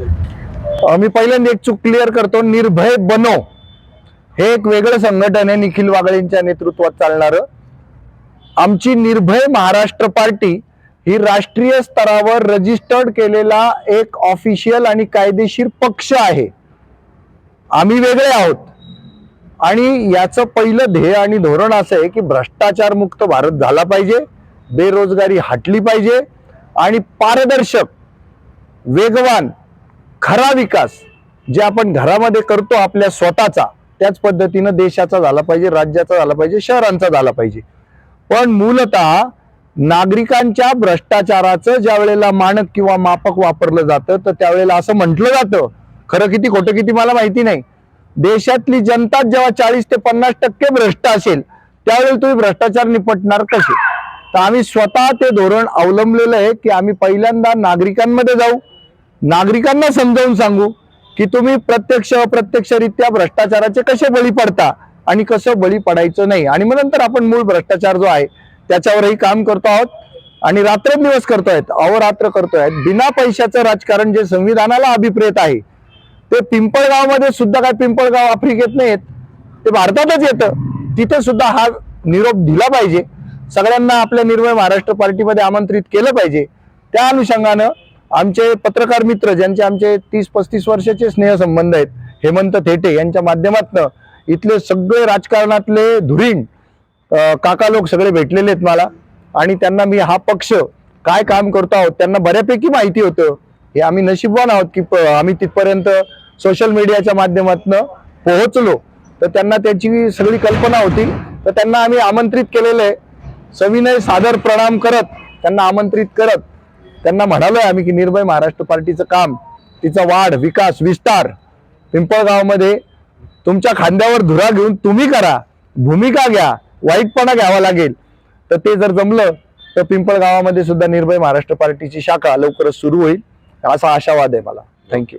मी पहिल्यांदा एक चूक क्लिअर करतो. निर्भय बनो हे एक वेगळं संघटन आहे निखिल वागळेंच्या नेतृत्वात चालणारं. आमची निर्भय महाराष्ट्र पार्टी ही राष्ट्रीय स्तरावर रजिस्टर्ड केलेला एक ऑफिशियल आणि कायदेशीर पक्ष आहे. आम्ही वेगळे आहोत. आणि याचं पहिलं ध्येय आणि धोरण असं आहे की भ्रष्टाचार मुक्त भारत झाला पाहिजे बेरोजगारी हटली पाहिजे आणि पारदर्शक वेगवान खरा विकास जे आपण घरामध्ये करतो आपल्या स्वतःचा त्याच पद्धतीनं देशाचा झाला पाहिजे राज्याचा झाला पाहिजे शहरांचा झाला पाहिजे. पण मूलतः नागरिकांच्या भ्रष्टाचाराचं ज्या वेळेला मानक किंवा मापक वापरलं जातं तर त्यावेळेला असं म्हटलं जातं. खरं किती खोटं किती मला माहिती नाही. देशातली जनता जेव्हा चाळीस ते पन्नास टक्के भ्रष्ट असेल त्यावेळेला तुम्ही भ्रष्टाचार निपटणार कसे? तर आम्ही स्वतः ते धोरण अवलंबलेलं आहे की आम्ही पहिल्यांदा नागरिकांमध्ये जाऊ. नागरिकांना समजावून सांगू की तुम्ही प्रत्यक्ष अप्रत्यक्षरित्या भ्रष्टाचाराचे कसे बळी पडता आणि कसं बळी पडायचं नाही. आणि मग नंतर आपण मूळ भ्रष्टाचार जो आहे त्याच्यावरही काम करतो आहोत आणि रात्रंदिवस करतोय अहोरात्र करतोय बिना पैशाचं राजकारण जे संविधानाला अभिप्रेत आहे ते पिंपळगावमध्ये सुद्धा काय पिंपळगाव आफ्रिकेत नाही येत ते भारतातच येतं. तिथे सुद्धा हा निरोप दिला पाहिजे. सगळ्यांना आपल्या निर्भय महाराष्ट्र पार्टीमध्ये आमंत्रित केलं पाहिजे. त्या अनुषंगानं आमचे पत्रकार मित्र ज्यांचे आमचे तीस पस्तीस वर्षाचे स्नेहसंबंध आहेत हेमंत थेटे यांच्या माध्यमातनं इथले सगळे राजकारणातले धुरीण काका लोक सगळे भेटलेले आहेत मला. आणि त्यांना मी हा पक्ष काय काम करतो आहोत त्यांना बऱ्यापैकी माहिती होतं. हे आम्ही नशीबवान आहोत की प- आम्ही तिथपर्यंत सोशल मीडियाच्या माध्यमातून पोहोचलो. तर त्यांना त्याची सगळी कल्पना होती. तर त्यांना आम्ही आमंत्रित केलेलं आहे. सविनय सादर प्रणाम करत त्यांना आमंत्रित करत त्यांना म्हणालोय आम्ही की निर्भय महाराष्ट्र पार्टीचं काम तिचा वाढ विकास विस्तार पिंपळगावमध्ये तुमच्या खांद्यावर धुरा घेऊन तुम्ही करा भूमिका घ्या वाईटपणा घ्यावा लागेल. तर ते जर जमलं तर पिंपळगावामध्ये सुद्धा निर्भय महाराष्ट्र पार्टीची शाखा लवकरच सुरू होईल. असा आशावाद आहे मला. थँक्यू